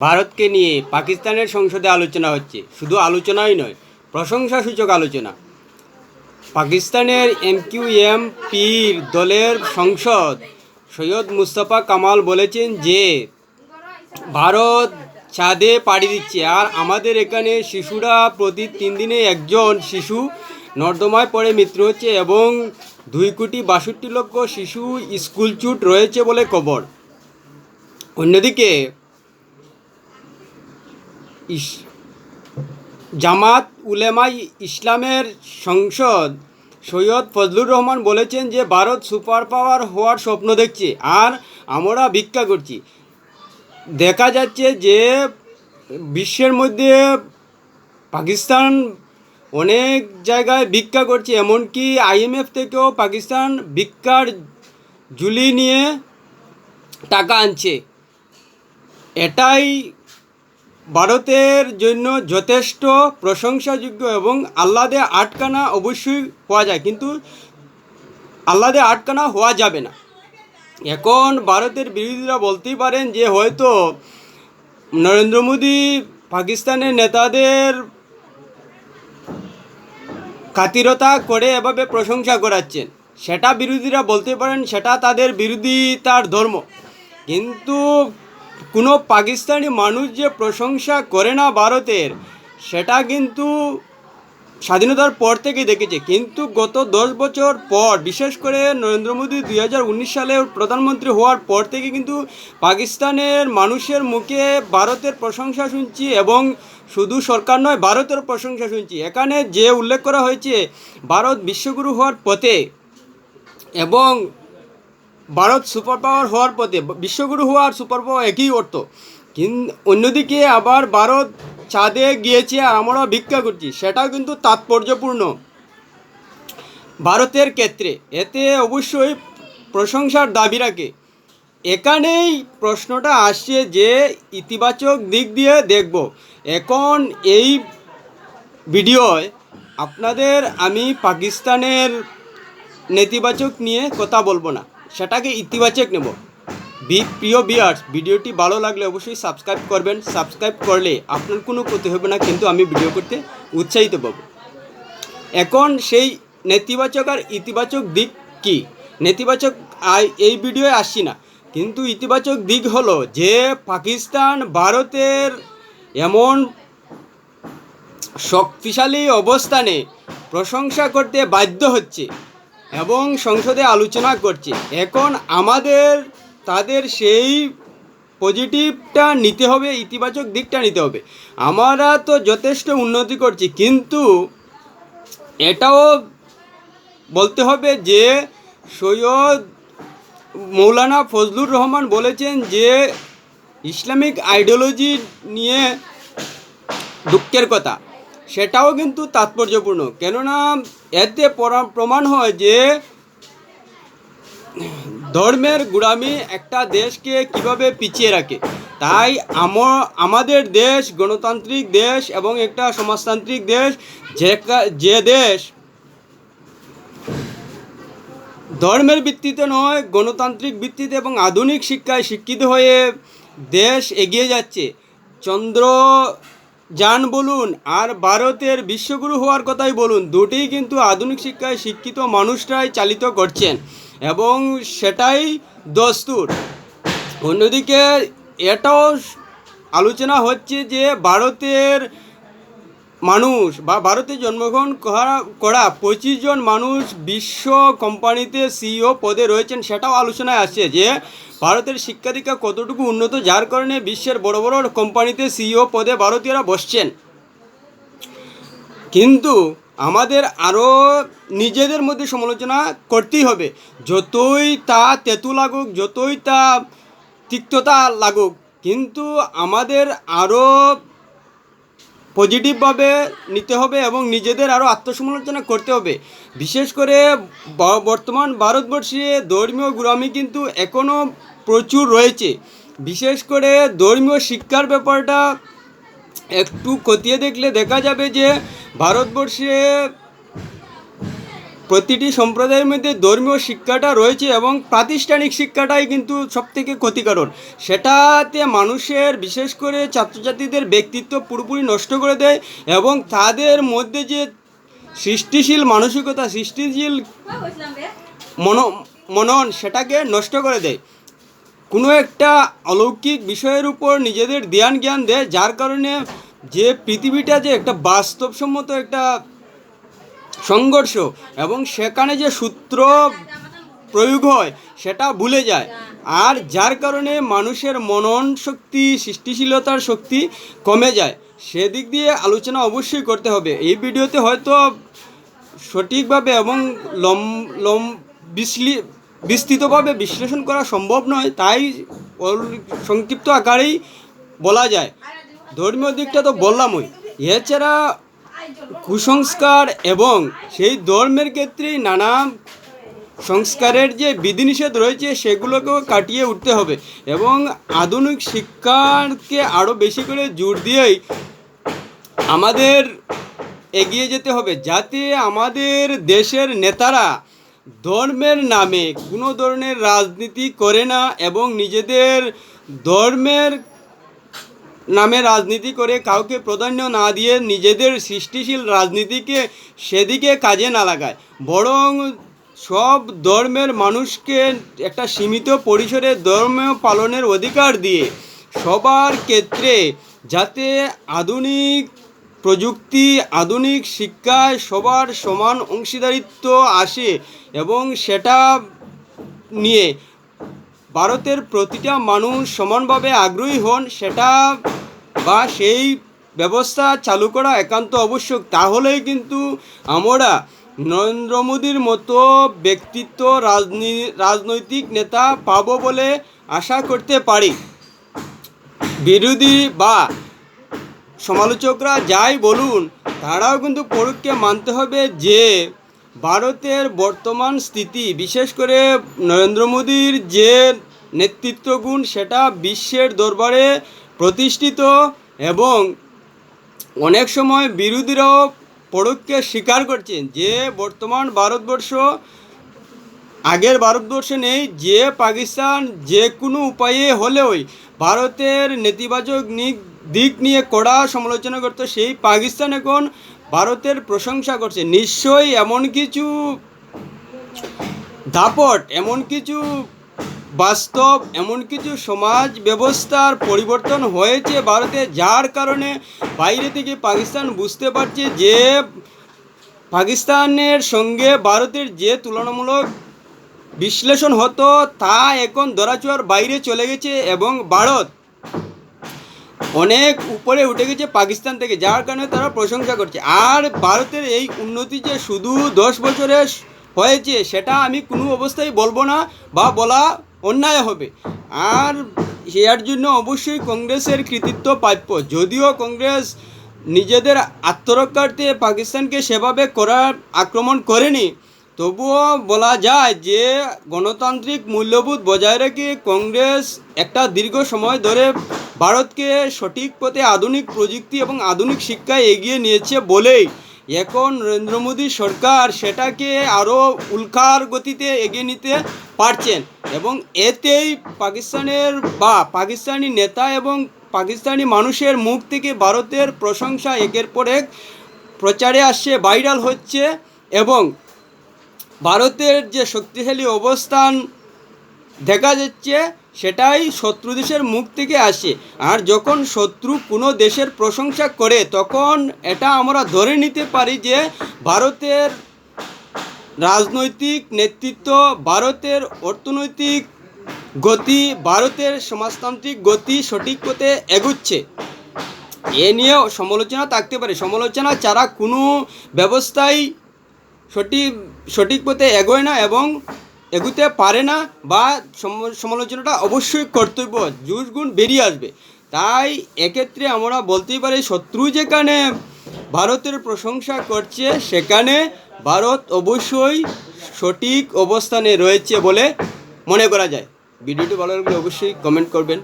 ভারতকে নিয়ে পাকিস্তানের সংসদে আলোচনা হচ্ছে। শুধু আলোচনাই নয়, প্রশংসাসূচক আলোচনা। পাকিস্তানের এমকিউএম পির দলের সংসদ সৈয়দ মুস্তফা কামাল বলেছেন যে, ভারত চাঁদে পাড়ি দিচ্ছে। আর আমাদের এখানে শিশুরা প্রতি তিন দিনে একজন শিশু নর্দমায় পড়ে মৃত্যু হচ্ছে এবং দুই কোটি বাষট্টি লক্ষ শিশু স্কুলচ্যুট রয়েছে বলে খবর। অন্যদিকে ইস, জামাত উলেমা ইসলামের সংসদ সৈয়দ ফজলুর রহমান বলেছেন যে ভারত সুপার পাওয়ার হওয়ার স্বপ্ন দেখছে আর আমরা ভিক্ষা করছি। দেখা যাচ্ছে যে বিশ্বের মধ্যে পাকিস্তান অনেক জায়গায় ভিক্ষা করছে, এমনকি আইএমএফ থেকেও পাকিস্তান ভিক্ষার ঝুলি নিয়ে টাকা আনছে। এটাই ভারতের জন্য যথেষ্ট প্রশংসাযোগ্য এবং আহ্লাদে আটকানা অবশ্যই হওয়া যায়, কিন্তু আহ্লাদে আটকানা হওয়া যাবে না। এখন ভারতের বিরোধীরা বলতেই পারেন যে হয়তো নরেন্দ্র মোদী পাকিস্তানের নেতাদের খাতিরতা করে এভাবে প্রশংসা করাচ্ছেন। সেটা বিরোধীরা বলতে পারেন সেটা তাদের বিরোধিতার ধর্ম। কিন্তু কোনো পাকিস্তানি মানুষ যে প্রশংসা করে না ভারতের, সেটা কিন্তু স্বাধীনতার পর থেকে দেখেছে। কিন্তু গত দশ বছর পর, বিশেষ করে নরেন্দ্র মোদী দুই হাজার উনিশ সালে প্রধানমন্ত্রী হওয়ার পর থেকে কিন্তু পাকিস্তানের মানুষের মুখে ভারতের প্রশংসা শুনছি এবং শুধু সরকার নয় ভারতের প্রশংসা শুনছি। এখানে যে উল্লেখ করা হয়েছে, ভারত বিশ্বগুরু হওয়ার পথে এবং ভারত সুপার পাওয়ার হওয়ার পথে, বিশ্বগুরু হওয়ার সুপার পাওয়ার একই অর্থ। কিন্তু অন্যদিকে আবার ভারত চাঁদে গিয়েছে আমরা ভিক্ষা করছি, সেটাও কিন্তু তাৎপর্যপূর্ণ। ভারতের ক্ষেত্রে এতে অবশ্যই প্রশংসার দাবি রাখে। এখানেই প্রশ্নটা আসছে যে ইতিবাচক দিক দিয়ে দেখব। এখন এই ভিডিওয় আপনাদের আমি পাকিস্তানের নেতিবাচক নিয়ে কথা বলব না। সেটাকে ইতিবাচক নেব। বি, প্রিয় বিয়ার্স ভিডিওটি ভালো লাগলে অবশ্যই সাবস্ক্রাইব করবেন। সাবস্ক্রাইব করলে আপনার কোনো ক্ষতি হবে না, কিন্তু আমি ভিডিও করতে উৎসাহিত পাব। এখন সেই নেতিবাচক আর ইতিবাচক দিক কি? নেতিবাচক এই ভিডিওয়ে আসছি না। কিন্তু ইতিবাচক দিক হলো যে পাকিস্তান ভারতের এমন শক্তিশালী অবস্থানে প্রশংসা করতে বাধ্য হচ্ছে। এবং সংসদে আলোচনা করছে। এখন আমাদের, তাদের সেই পজিটিভটা নিতে হবে, ইতিবাচক দিকটা নিতে হবে। আমরা তো যথেষ্ট উন্নতি করছি, কিন্তু এটাও বলতে হবে যে, সৈয়দ মৌলানা ফজলুর রহমান বলেছেন যে, ইসলামিক আইডিওলজি নিয়ে দুঃখের কথা। সেটাও কিন্তু তাৎপর্যপূর্ণ। কেননা এতে প্রমাণ হয় যে ধর্মের গুড়ামি একটা দেশকে কীভাবে পিছিয়ে রাখে। তাই আম- আমাদের দেশ গণতান্ত্রিক দেশ এবং একটা সমাজতান্ত্রিক দেশ, যে যে দেশ ধর্মের ভিত্তিতে নয়, গণতান্ত্রিক ভিত্তিতে এবং আধুনিক শিক্ষায় শিক্ষিত হয়ে দেশ এগিয়ে যাচ্ছে। চন্দ্র যান বলুন, আর ভারতের বিশ্বগুরু হওয়ার কথাই বলুন দুটিই কিন্তু আধুনিক শিক্ষায় শিক্ষিত মানুষরাই চালিত করছেন, এবং সেটাই দস্তুর। অন্যদিকে এটাও আলোচনা হচ্ছে যে ভারতের মানুষ, বা ভারতে জন্মগ্রহণ করা পঁচিশ জন মানুষ বিশ্ব কোম্পানিতে সিইও পদে রয়েছেন সেটাও আলোচনায় আসছে যে ভারতের শিক্ষা দীক্ষা কতটুকু উন্নত, যার কারণে বিশ্বের বড় বড় কোম্পানিতে সিইও পদে ভারতীয়রা বসছেন। কিন্তু আমাদের আরও নিজেদের মধ্যে সমালোচনা করতেই হবে। যতই তা তেতু লাগুক, যতই তা তিক্ততা লাগুক, কিন্তু আমাদের আরও পজিটিভভাবে নিতে হবে এবং নিজেদের আরও আত্মসমালোচনা করতে হবে। বিশেষ করে বর্তমান ভারতবর্ষে ধর্মীয় গুরামি কিন্তু এখনও প্রচুর রয়েছে। বিশেষ করে ধর্মীয় শিক্ষার ব্যাপারটা একটু খতিয়ে দেখলে দেখা যাবে যে ভারতবর্ষে প্রতিটি সম্প্রদায়ের মধ্যে ধর্মীয় শিক্ষাটা রয়েছে এবং প্রাতিষ্ঠানিক শিক্ষাটাই কিন্তু সবথেকে ক্ষতিকারক। সেটাতে মানুষের, বিশেষ করে ছাত্রছাত্রীদের ব্যক্তিত্ব পুরোপুরি নষ্ট করে দেয় এবং তাদের মধ্যে যে সৃষ্টিশীল মানসিকতা, সৃষ্টিশীল মন, মনন সেটাকে নষ্ট করে দেয়। কোনো একটা অলৌকিক বিষয়ের উপর নিজেদের ধ্যান জ্ঞান দেয়, যার কারণে যে পৃথিবীটা যে একটা বাস্তবসম্মত একটা সংঘর্ষ এবং সেখানে যে সূত্র প্রয়োগ হয়, সেটা ভুলে যায়। আর যার কারণে মানুষের মনন শক্তি, সৃষ্টিশীলতার শক্তি কমে যায়। সেদিক দিয়ে আলোচনা অবশ্যই করতে হবে। এই ভিডিওতে হয়তো সঠিকভাবে এবং লম লম, বিশ্লি, বিস্তৃতভাবে বিশ্লেষণ করা সম্ভব নয়, তাই সংক্ষিপ্ত আকারেই বলা যায়। ধর্মীয় দিকটা তো বললামই। এছাড়া কুসংস্কার এবং সেই ধর্মের ক্ষেত্রেই নানা সংস্কারের যে বিধিনিষেধ রয়েছে, সেগুলোকেও কাটিয়ে উঠতে হবে। এবং আধুনিক শিক্ষাকে আরও বেশি করে জোর দিয়েই আমাদের এগিয়ে যেতে হবে, যাতে আমাদের দেশের নেতারা ধর্মের নামে কোনো ধরনের রাজনীতি করে না এবং নিজেদের ধর্মের নামে রাজনীতি করে কাউকে প্রাধান্য না দিয়ে নিজেদের সৃষ্টিশীল রাজনীতিকে সেদিকে কাজে না লাগায়। বরং সব ধর্মের মানুষকে একটা সীমিত পরিসরে ধর্ম পালনের অধিকার দিয়ে সবার ক্ষেত্রে যাতে আধুনিক প্রযুক্তি, আধুনিক শিক্ষায় সবার সমান অংশীদারিত্ব আসে এবং সেটা নিয়ে ভারতের প্রতিটা মানুষ সমানভাবে আগ্রহী হন, সেটা বা সেই ব্যবস্থা চালু করা একান্ত আবশ্যক। তাহলেই কিন্তু আমরা নরেন্দ্র মোদীর মতো ব্যক্তিত্ব, রাজনী, রাজনৈতিক নেতা পাবো বলে আশা করতে পারি। বিরোধী বা সমালোচকরা যাই বলুন, তারাও কিন্তু পরোক্ষে মানতে হবে যে ভারতের বর্তমান স্থিতি, বিশেষ করে নরেন্দ্র মোদীর যে নেতৃত্ব গুণ সেটা বিশ্বের দরবারে প্রতিষ্ঠিত এবং অনেক সময় বিরোধীরাও পরোক্ষে স্বীকার করছেন যে বর্তমান ভারতবর্ষ, আগের ভারতবর্ষে নেই, যে পাকিস্তান যে কোনো উপায়ে হলেওই ভারতের নেতিবাচক দিক নিয়ে কড়া সমালোচনা করতো, সেই পাকিস্তান এখন ভারতের প্রশংসা করছে। নিশ্চয়ই এমন কিছু দাপট, এমন কিছু বাস্তব এমন কিছু সমাজ ব্যবস্থার পরিবর্তন হয়েছে ভারতে, যার কারণে বাইরে থেকে পাকিস্তান বুঝতে পারছে যে পাকিস্তানের সঙ্গে ভারতের যে তুলনামূলক বিশ্লেষণ হতো, তা এখন দরাচুয়ার বাইরে চলে গেছে এবং ভারত অনেক উপরে উঠে গেছে পাকিস্তান থেকে, যার কারণে তারা প্রশংসা করছে। আর ভারতের এই উন্নতি যে শুধু দশ বছরে হয়েছে, সেটা আমি কোনো অবস্থায় বলব না বা বলা অন্যায় হবে। আর এর জন্য অবশ্যই কংগ্রেসের কৃতিত্ব প্রাপ্য। যদিও কংগ্রেস নিজেদের আত্মরক্ষার্থে পাকিস্তানকে সেভাবে করার আক্রমণ করেনি, তবুও বলা যায় যে গণতান্ত্রিক মূল্যবোধ বজায় রেখে কংগ্রেস একটা দীর্ঘ সময় ধরে ভারতকে সঠিক পথে আধুনিক প্রযুক্তি এবং আধুনিক শিক্ষায় এগিয়ে নিয়েছে বলেই এখন নরেন্দ্র মোদী সরকার সেটাকে আরও উল্কার গতিতে এগিয়ে নিতে পারছেন। এবং এতেই পাকিস্তানের বা পাকিস্তানি নেতা এবং পাকিস্তানি মানুষের মুখ থেকে ভারতের প্রশংসা একের পর এক প্রচারে আসছে, ভাইরাল হচ্ছে এবং ভারতের যে শক্তিশালী অবস্থান দেখা যাচ্ছে সেটাই শত্রু দেশের মুখ থেকে আসে। আর যখন শত্রু কোনো দেশের প্রশংসা করে, তখন এটা আমরা ধরে নিতে পারি যে ভারতের রাজনৈতিক নেতৃত্ব ভারতের অর্থনৈতিক গতি, ভারতের সমাজতান্ত্রিক গতি সঠিক পথে এগুচ্ছে। এ নিয়েও সমালোচনা থাকতে পারে। সমালোচনা ছাড়া কোনো ব্যবস্থাই সঠিক সঠিক পথে এগোয় না এবং এগুতে পারে না বা সমালোচনাটা অবশ্যই কর্তব্য জুস গুণ বেরিয়ে আসবে। তাই এক্ষেত্রে আমরা বলতেই পারি, শত্রু যেখানে ভারতের প্রশংসা করছে, সেখানে ভারত অবশ্যই সঠিক অবস্থানে রয়েছে বলে মনে করা যায়। ভিডিওটি ভালো লাগলে অবশ্যই কমেন্ট করবেন।